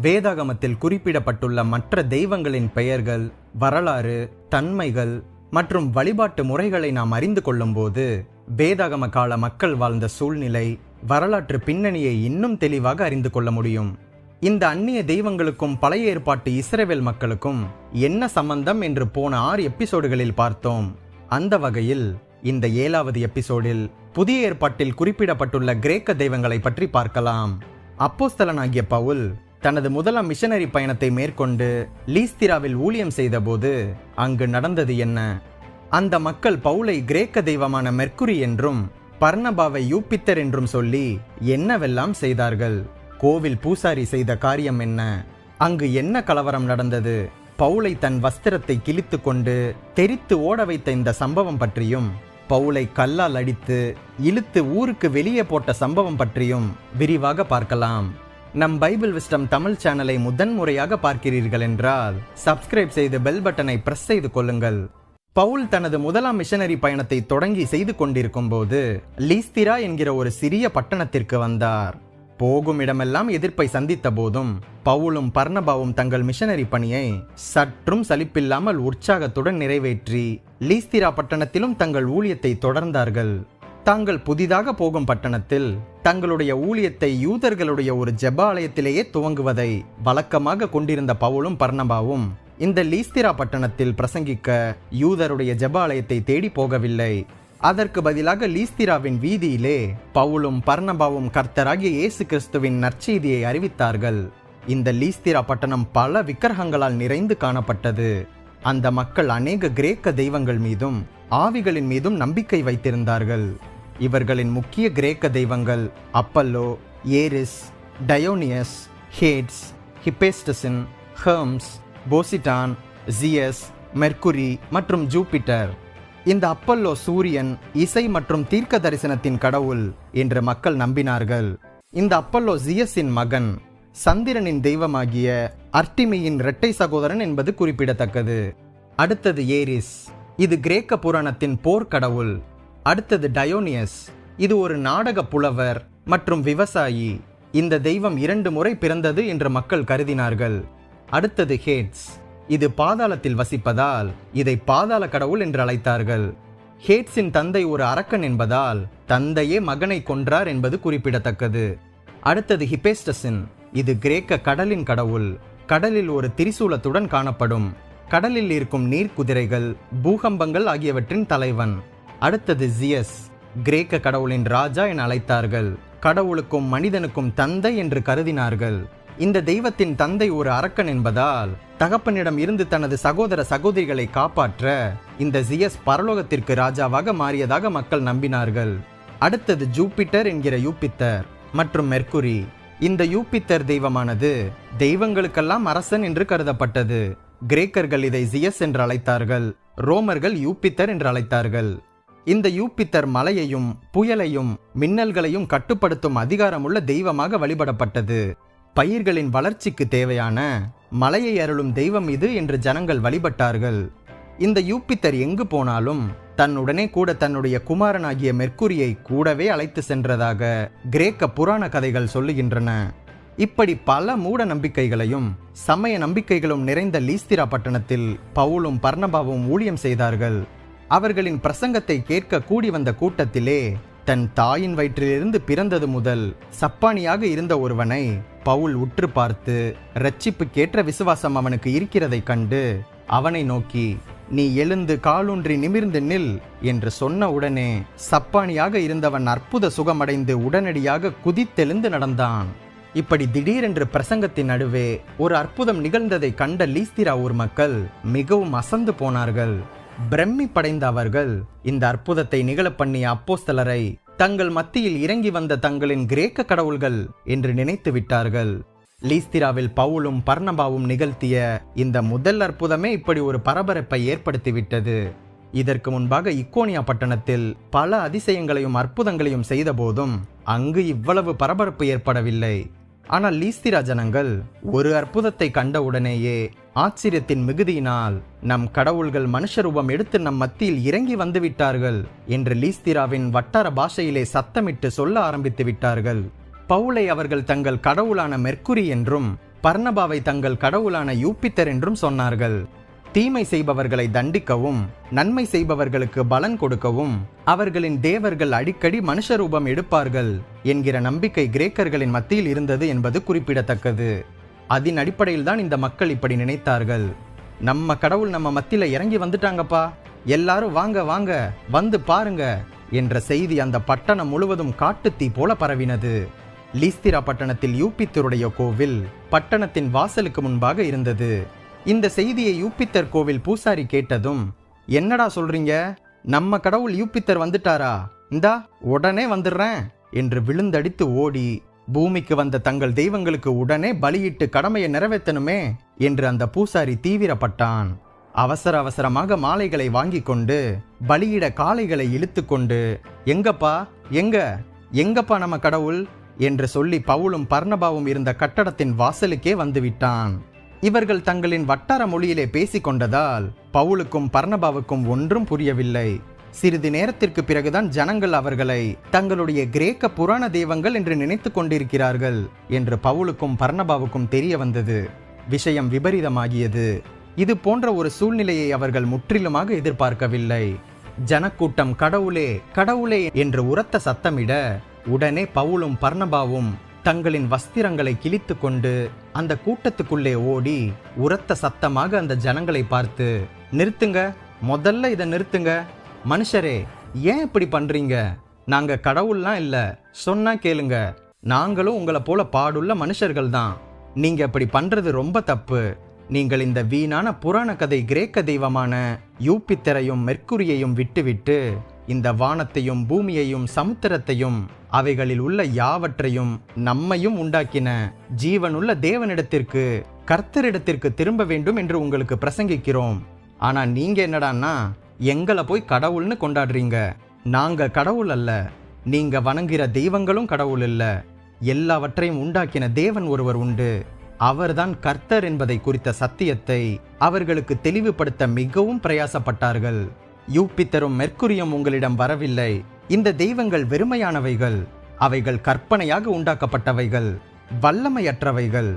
வேதாகமத்தில் குறிப்பிடப்பட்டுள்ள மற்ற தெய்வங்களின் பெயர்கள் வரலாறு தன்மைகள் மற்றும் வழிபாட்டு முறைகளை நாம் அறிந்து கொள்ளும்போது வேதாகம கால மக்கள் வாழ்ந்த சூழ்நிலை வரலாற்று பின்னணியை இன்னும் தெளிவாக அறிந்து கொள்ள முடியும். இந்த அந்நிய தெய்வங்களுக்கும் பழைய ஏற்பாட்டு இஸ்ரேவேல் மக்களுக்கும் என்ன சம்பந்தம் என்று போன ஆறு எபிசோடுகளில் பார்த்தோம். அந்த வகையில் இந்த ஏழாவது எபிசோடில் புதிய ஏற்பாட்டில் குறிப்பிடப்பட்டுள்ள கிரேக்க தெய்வங்களை பற்றி பார்க்கலாம். அப்போஸ்தலனாகிய பவுல் தனது முதலாம் மிஷனரி பயணத்தை மேற்கொண்டு லீஸ்திராவில் ஊழியம் செய்தபோது அங்கு நடந்தது என்ன? அந்த மக்கள் பவுலை கிரேக்க தெய்வமான மெர்க்குரி என்றும் பர்ணபாவை யூப்பித்தர் என்றும் சொல்லி என்னவெல்லாம் செய்தார்கள்? கோவில் பூசாரி செய்த காரியம் என்ன? அங்கு என்ன கலவரம் நடந்தது? பவுலை தன் வஸ்திரத்தை கிழித்து கொண்டு தெரித்து ஓட வைத்த இந்த சம்பவம் பற்றியும் பவுலை கல்லால் அடித்து இழுத்து ஊருக்கு வெளியே போட்ட சம்பவம் பற்றியும் விரிவாக பார்க்கலாம். நம் பைபிள் விஸ்டம் தமிழ் சேனலை முதன்முறையாக பார்க்கிறீர்கள் என்றால் சப்ஸ்கிரைப் செய்து பெல் பட்டனை பிரஸ் செய்து கொள்ளுங்கள். பவுல் தனது முதலாம் மிஷனரி பயணத்தை தொடங்கி செய்து கொண்டிருக்கும் போது லீஸ்திரா என்கிற ஒரு சிறிய பட்டணத்திற்கு வந்தார். போகும் இடமெல்லாம் எதிர்ப்பை சந்தித்த போதும் பவுலும் பர்ணபாவும் தங்கள் மிஷனரி பணியை சற்றும் சலிப்பில்லாமல் உற்சாகத்துடன் நிறைவேற்றி லீஸ்திரா பட்டணத்திலும் தங்கள் ஊழியத்தை தொடர்ந்தார்கள். தாங்கள் புதிதாக போகும் பட்டணத்தில் தங்களுடைய ஊழியத்தை யூதர்களுடைய ஒரு ஜெபாலயத்திலேயே துவங்குவதை வழக்கமாக கொண்டிருந்த பவுலும் பர்ணபாவும் இந்த லீஸ்திரா பட்டணத்தில் பிரசங்கிக்க யூதருடைய ஜெபாலயத்தை தேடி போகவில்லை. அதற்கு பதிலாக லீஸ்திராவின் வீதியிலே பவுலும் பர்ணபாவும் கர்த்தராகிய இயேசு கிறிஸ்துவின் நற்செய்தியை அறிவித்தார்கள். இந்த லீஸ்திரா பட்டணம் பல விக்கிரகங்களால் நிறைந்து காணப்பட்டது. அந்த மக்கள் அநேக கிரேக்க தெய்வங்கள் மீதும் ஆவிகளின் மீதும் நம்பிக்கை வைத்திருந்தார்கள். இவர்களின் முக்கிய கிரேக்க தெய்வங்கள் அப்பல்லோ ஏரிஸ் டயோனியஸ் ஹேட்ஸ் ஹிப்பேஸ்டசின் ஹெர்ம்ஸ் போசிட்டான் ஜியஸ் மெர்க்குரி மற்றும் ஜூபிட்டர். இந்த அப்பல்லோ சூரியன் இசை மற்றும் தீர்க்க தரிசனத்தின் கடவுள் என்று மக்கள் நம்பினார்கள். இந்த அப்பல்லோ ஜியஸின் மகன் சந்திரனின் தெய்வமாகிய அர்டிமியின் இரட்டை சகோதரன் என்பது குறிப்பிடத்தக்கது. அடுத்தது ஏரிஸ். இது கிரேக்க புராணத்தின் போர்க்கடவுள். அடுத்தது டயோனியஸ். இது ஒரு நாடக புலவர் மற்றும் விவசாயி. இந்த தெய்வம் இரண்டு முறை பிறந்தது என்று மக்கள் கருதினார்கள். அடுத்தது ஹேட்ஸ். இது பாதாளத்தில் வசிப்பதால் இதை பாதாள கடவுள் என்று அழைத்தார்கள். ஹேட்ஸின் தந்தை ஒரு அரக்கன் என்பதால் தந்தையே மகனை கொன்றார் என்பது குறிப்பிடத்தக்கது. அடுத்தது ஹிபேஸ்டசின் இது கிரேக்க கடலின் கடவுள். கடலில் ஒரு திரிசூலத்துடன் காணப்படும். கடலில் இருக்கும் நீர்க்குதிரைகள் பூகம்பங்கள் ஆகியவற்றின் தலைவன். அடுத்தது ஜியஸ். கிரேக்க கடவுளின் ராஜா என அழைத்தார்கள். கடவுளுக்கும் மனிதனுக்கும் தந்தை என்று கருதினார்கள். இந்த தெய்வத்தின் தந்தை ஒரு அரக்கன் என்பதால் தகப்பனிடம் இருந்து தனது சகோதர சகோதரிகளை காப்பாற்ற இந்த ஜியஸ் பரலோகத்திற்கு ராஜாவாக மாறியதாக மக்கள் நம்பினார்கள். அடுத்தது ஜூபிட்டர் என்கிற யூபித்தர் மற்றும் மெர்க்குரி. இந்த யூபித்தர் தெய்வமானது தெய்வங்களுக்கெல்லாம் அரசன் என்று கருதப்பட்டது. கிரேக்கர்கள் இதை ஜியஸ் என்று அழைத்தார்கள். ரோமர்கள் யூபித்தர் என்று அழைத்தார்கள். இந்த யூப்பித்தர் மலையையும் புயலையும் மின்னல்களையும் கட்டுப்படுத்தும் அதிகாரமுள்ள தெய்வமாக வழிபடப்பட்டது. பயிர்களின் வளர்ச்சிக்கு தேவையான மலையை அருளும் தெய்வம் இது என்று ஜனங்கள் வழிபட்டார்கள். இந்த யூப்பித்தர் எங்கு போனாலும் தன்னுடனே கூட தன்னுடைய குமாரனாகிய மெர்க்குரியை கூடவே அழைத்து சென்றதாக கிரேக்க புராண கதைகள் சொல்லுகின்றன. இப்படி பல மூட நம்பிக்கைகளையும் சமய நம்பிக்கைகளும் நிறைந்த லீஸ்திரா பட்டணத்தில் பவுலும் பர்ணபாவும் ஊழியம் செய்தார்கள். அவர்களின் பிரசங்கத்தை கேட்க கூடி வந்த கூட்டத்திலே தன் தாயின் வயிற்றிலிருந்து பிறந்தது முதல் சப்பானியாக இருந்த ஒருவனை பவுல் உற்று பார்த்து ரட்சிப்புக்கேற்ற விசுவாசம் அவனுக்கு இருக்கிறதைக் கண்டு அவனை நோக்கி நீ எழுந்து காலூன்றி நிமிர்ந்து நில் என்று சொன்ன உடனே சப்பானியாக இருந்தவன் அற்புத சுகமடைந்து உடனடியாக குதித்தெழுந்து நடந்தான். இப்படி திடீரென்று பிரசங்கத்தின் நடுவே ஒரு அற்புதம் நிகழ்ந்ததை கண்ட லீஸ்திரா ஊர் மக்கள் மிகவும் அசந்து போனார்கள். பிரம்மி படைந்த அவர்கள் இந்த அற்புதத்தை நிகழ பண்ணிய அப்போஸ்தலரை தங்கள் மத்தியில் இறங்கி வந்த தங்களின் கிரேக்க கடவுள்கள் என்று நினைத்து விட்டார்கள். லீஸ்திராவில் பவுலும் பர்ணபாவும் நிகழ்த்திய இந்த முதல் அற்புதமே இப்படி ஒரு பரபரப்பை ஏற்படுத்திவிட்டது. இதற்கு முன்பாக இக்கோனியா பட்டணத்தில் பல அதிசயங்களையும் அற்புதங்களையும் செய்தபோதும் அங்கு இவ்வளவு பரபரப்பு ஏற்படவில்லை. ஆனால் லீஸ்திரா ஜனங்கள் ஒரு அற்புதத்தை கண்டவுடனேயே ஆச்சரியத்தின் மிகுதியினால் நம் கடவுள்கள் மனுஷ ரூபம் எடுத்து நம் மத்தியில் இறங்கி வந்துவிட்டார்கள் என்று லீஸ்திராவின் வட்டார பாஷையிலே சத்தமிட்டு சொல்ல ஆரம்பித்து விட்டார்கள். பவுலை அவர்கள் தங்கள் கடவுளான மெர்க்குரி என்றும் பர்ணபாவை தங்கள் கடவுளான யூப்பித்தர் என்றும் சொன்னார்கள். தீமை செய்பவர்களை தண்டிக்கவும் நன்மை செய்பவர்களுக்கு பலன் கொடுக்கவும் அவர்களின் தேவர்கள் அடிக்கடி மனுஷ ரூபம் எடுப்பார்கள் என்கிற நம்பிக்கை கிரேக்கர்களின் மத்தியில் இருந்தது என்பது குறிப்பிடத்தக்கது. அதன் அடிப்படையில் தான் இந்த மக்கள் இப்படி நினைத்தார்கள். நம்ம கடவுள் நம்ம மத்தியில இறங்கி வந்துட்டாங்கப்பா. எல்லாரும் வாங்க வாங்க வந்து பாருங்க என்ற செய்தி அந்த பட்டணம் முழுவதும் காட்டுத்தீ போல பரவினது. லீஸ்திரா பட்டணத்தில் யூபித்தருடைய கோவில் பட்டணத்தின் வாசலுக்கு முன்பாக இருந்தது. இந்த செய்தியை யூப்பித்தர் கோவில் பூசாரி கேட்டதும் என்னடா சொல்றீங்க? நம்ம கடவுள் யூப்பித்தர் வந்துட்டாரா? இந்தா உடனே வந்துடுறேன் என்று விழுந்தடித்து ஓடி பூமிக்கு வந்த தங்கள் தெய்வங்களுக்கு உடனே பலியிட்டு கடமையை நிறைவேற்றணுமே என்று அந்த பூசாரி தீவிரப்பட்டான். அவசர அவசரமாக மாலைகளை வாங்கி கொண்டு பலியிட காளைகளை இழுத்து கொண்டு எங்கப்பா? எங்க? எங்கப்பா நம்ம கடவுள்? என்று சொல்லி பவுலும் பர்ணபாவும் இருந்த கட்டடத்தின் வாசலுக்கே வந்துவிட்டான் இவர்கள் தங்களின் வட்டார மொழியிலே பேசிக்கொண்டதால் பவுலுக்கும் பர்ணபாவுக்கும் ஒன்றும் புரியவில்லை. சிறிது நேரத்திற்கு பிறகுதான் ஜனங்கள் அவர்களை தங்களுடைய கிரேக்க புராண தெய்வங்கள் என்று நினைத்துக் கொண்டிருக்கிறார்கள் என்று பவுலுக்கும் பர்ணபாவுக்கும் தெரிய வந்தது. விஷயம் விபரீதமாகியது. இது போன்ற ஒரு சூழ்நிலையை அவர்கள் முற்றிலுமாக எதிர்பார்க்கவில்லை. ஜனக்கூட்டம் கடவுளே கடவுளே என்று உரத்த சத்தமிட உடனே பவுலும் பர்ணபாவும் தங்களின் வஸ்திரங்களை கிழித்து கொண்டு அந்த கூட்டத்துக்குள்ளே ஓடி உரத்த சத்தமாக அந்த ஜனங்களை பார்த்து நிறுத்துங்க முதல்ல இதை நிறுத்துங்க. மனுஷரே ஏன் இப்படி பண்றீங்க? நாங்க கடவுள்லாம் இல்ல. சொன்னா கேளுங்க. நாங்களும் உங்களை போல பாடுள்ள மனுஷர்கள் தான். நீங்க இப்படி பண்றது ரொம்ப தப்பு. நீங்கள் இந்த வீணான புராண கதை கிரேக்க தெய்வமான யூப்பித்தரையும் மெர்க்குரியையும் விட்டுவிட்டு இந்த வானத்தையும் பூமியையும் சமுத்திரத்தையும் அவைகளில் உள்ள யாவற்றையும் நம்மையும் உண்டாக்கின ஜீவனுள்ள தேவனிடத்திற்கு கர்த்தரிடத்திற்கு திரும்ப வேண்டும் என்று உங்களுக்கு பிரசங்கிக்கிறோம். ஆனால் நீங்கள் என்னடான்னா எங்களை போய் கடவுள்னு கொண்டாடுறீங்க. நாங்கள் கடவுள் அல்ல. நீங்கள் வணங்குகிற தெய்வங்களும் கடவுள் இல்லை. எல்லாவற்றையும் உண்டாக்கின தேவன் ஒருவர் உண்டு. அவர்தான் கர்த்தர் என்பதை குறித்த சத்தியத்தை அவர்களுக்கு தெளிவுபடுத்த மிகவும் பிரயாசப்பட்டார்கள். யூப்பித்தரும் மெர்க்குரியும் உங்களிடம் வரவில்லை. இந்த தெய்வங்கள் வெறுமையானவைகள். அவைகள் கற்பனையாக உண்டாக்கப்பட்டவைகள். வல்லமையற்றவைகள்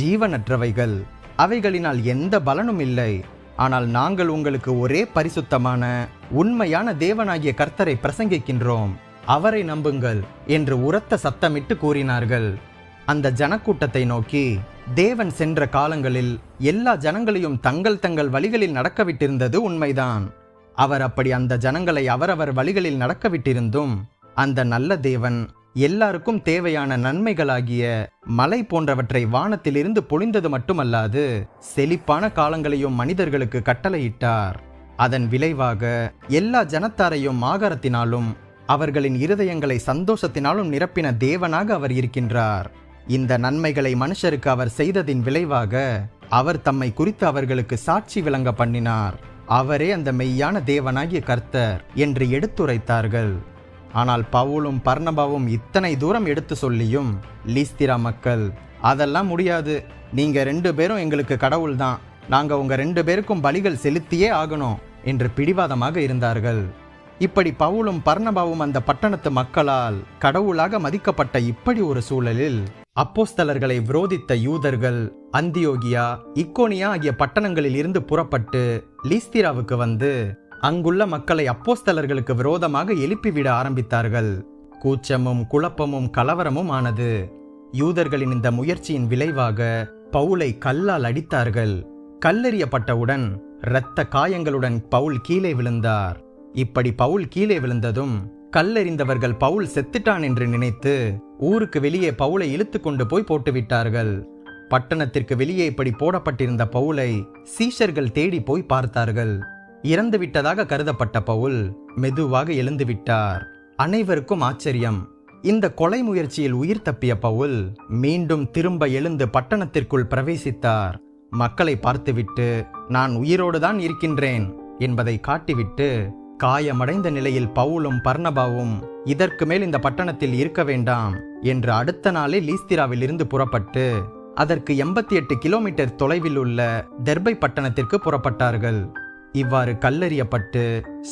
ஜீவனற்றவைகள். அவைகளினால் எந்த பலனும் இல்லை. ஆனால் நாங்கள் உங்களுக்கு ஒரே பரிசுத்தமான உண்மையான தேவனாகிய கர்த்தரை பிரசங்கிக்கின்றோம். அவரை நம்புங்கள் என்று உரத்த சத்தமிட்டு கூறினார்கள். அந்த ஜனக்கூட்டத்தை நோக்கி தேவன் சென்ற காலங்களில் எல்லா ஜனங்களையும் தங்கள் தங்கள் வழிகளில் நடக்கவிட்டிருந்தது உண்மைதான். அவர் அப்படி அந்த ஜனங்களை அவரவர் வழிகளில் நடக்க விட்டிருந்தும் அந்த நல்ல தேவன் எல்லாருக்கும் தேவையான நன்மைகளாகிய மலை போன்றவற்றை வானத்திலிருந்து பொழிந்தது மட்டுமல்லாது செழிப்பான காலங்களையும் மனிதர்களுக்கு கட்டளையிட்டார். அதன் விளைவாக எல்லா ஜனத்தாரையும் ஆகாரத்தினாலும் அவர்களின் இருதயங்களை சந்தோஷத்தினாலும் நிரப்பின தேவனாக அவர் இருக்கின்றார். இந்த நன்மைகளை மனுஷருக்கு அவர் செய்ததின் விளைவாக அவர் தம்மை குறித்து அவர்களுக்கு சாட்சி விளங்க பண்ணினார். அவரே அந்த மெய்யான தேவனாகிய கர்த்தர் என்று எடுத்துரைத்தார்கள். ஆனால் பவுலும் பர்ணபாவும் இத்தனை தூரம் எடுத்து சொல்லியும் லீஸ்திரா மக்கள் அதெல்லாம் முடியாது. நீங்க ரெண்டு பேரும் எங்களுக்கு கடவுள் தான் நாங்க உங்க ரெண்டு பேருக்கும் பலிகள் செலுத்தியே ஆகணும் என்று பிடிவாதமாக இருந்தார்கள். இப்படி பவுலும் பர்ணபாவும் அந்த பட்டணத்து மக்களால் கடவுளாக மதிக்கப்பட்ட இப்படி ஒரு சூழலில் அப்போஸ்தலர்களை விரோதித்த யூதர்கள் அந்தியோகியா இக்கோனியா ஆகிய பட்டணங்களில் இருந்து புறப்பட்டு லீஸ்திராவுக்கு வந்து அங்குள்ள மக்களை அப்போஸ்தலர்களுக்கு விரோதமாக எழுப்பிவிட ஆரம்பித்தார்கள். கூச்சமும் குழப்பமும் கலவரமும் ஆனது. யூதர்களின் இந்த முயற்சியின் விளைவாக பவுலை கல்லால் அடித்தார்கள். கல்லெறியப்பட்டவுடன் இரத்த காயங்களுடன் பவுல் கீழே விழுந்தார். இப்படி பவுல் கீழே விழுந்ததும் கல்லெறிந்தவர்கள் பவுல் செத்துட்டான் என்று நினைத்து ஊருக்கு வெளியே பவுலை இழுத்து கொண்டு போய் போட்டுவிட்டார்கள். பட்டணத்திற்கு வெளியே இப்படி போடப்பட்டிருந்த பவுலை சீஷர்கள் தேடி போய் பார்த்தார்கள். இறந்து விட்டதாக கருதப்பட்ட பவுல் மெதுவாக எழுந்து விட்டார் அனைவருக்கும் ஆச்சரியம். இந்த கொலை முயற்சியில் உயிர் தப்பிய பவுல் மீண்டும் திரும்ப எழுந்து பட்டணத்திற்குள் பிரவேசித்தார். மக்களை பார்த்துவிட்டு நான் உயிரோடு தான் இருக்கின்றேன் என்பதை காட்டிவிட்டு காயமடைந்த நிலையில் பவுலும் பர்ணபாவும் இதற்கு மேல் இந்த பட்டணத்தில் இருக்க வேண்டாம் என்று அடுத்த நாளே லீஸ்திராவில் இருந்து புறப்பட்டு அதற்கு எண்பத்தி எட்டு கிலோமீட்டர் தொலைவில் உள்ள தெர்பை பட்டணத்திற்கு புறப்பட்டார்கள். இவ்வாறு கல்லறியப்பட்டு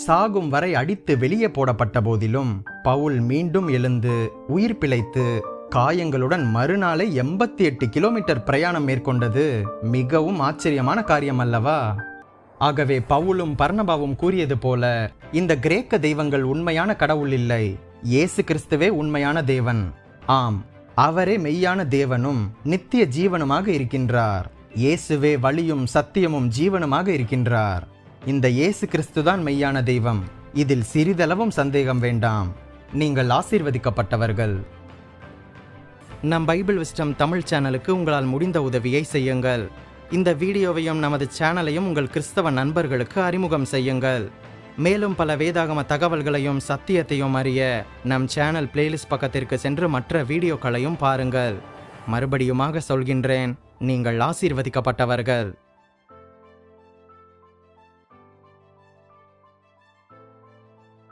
சாகும் வரை அடித்து வெளியே போடப்பட்ட போதிலும் பவுல் மீண்டும் எழுந்து உயிர் பிழைத்து காயங்களுடன் மறுநாளே எண்பத்தி எட்டு கிலோமீட்டர் பிரயாணம் மேற்கொண்டது மிகவும் ஆச்சரியமான காரியம் அல்லவா ஆகவே பவுலும் பர்ணபாவும் கூறியது போல இந்த கிரேக்க தெய்வங்கள் உண்மையான கடவுள் இல்லை. இயேசு கிறிஸ்துவே உண்மையான தேவன். ஆம் அவரே மெய்யான தேவனும் நித்திய ஜீவனுமாக இருக்கின்றார். இயேசுவே வழியும் சத்தியமும் ஜீவனுமாக இருக்கின்றார். இந்த இயேசு கிறிஸ்துதான் மெய்யான தெய்வம். இதில் சிறிதளவும் சந்தேகம் வேண்டாம். நீங்கள் ஆசீர்வதிக்கப்பட்டவர்கள். நம் பைபிள் விஸ்டம் தமிழ் சேனலுக்கு உங்களால் முடிந்த உதவியை செய்யுங்கள். இந்த வீடியோவையும் நமது சேனலையும் உங்கள் கிறிஸ்தவ நண்பர்களுக்கு அறிமுகம் செய்யுங்கள். மேலும் பல வேதாகம தகவல்களையும் சத்தியத்தையும் அறிய நம் சேனல் பிளேலிஸ்ட் பக்கத்திற்கு சென்று மற்ற வீடியோக்களையும் பாருங்கள். மறுபடியுமாக சொல்கின்றேன் நீங்கள் ஆசீர்வதிக்கப்பட்டவர்கள்.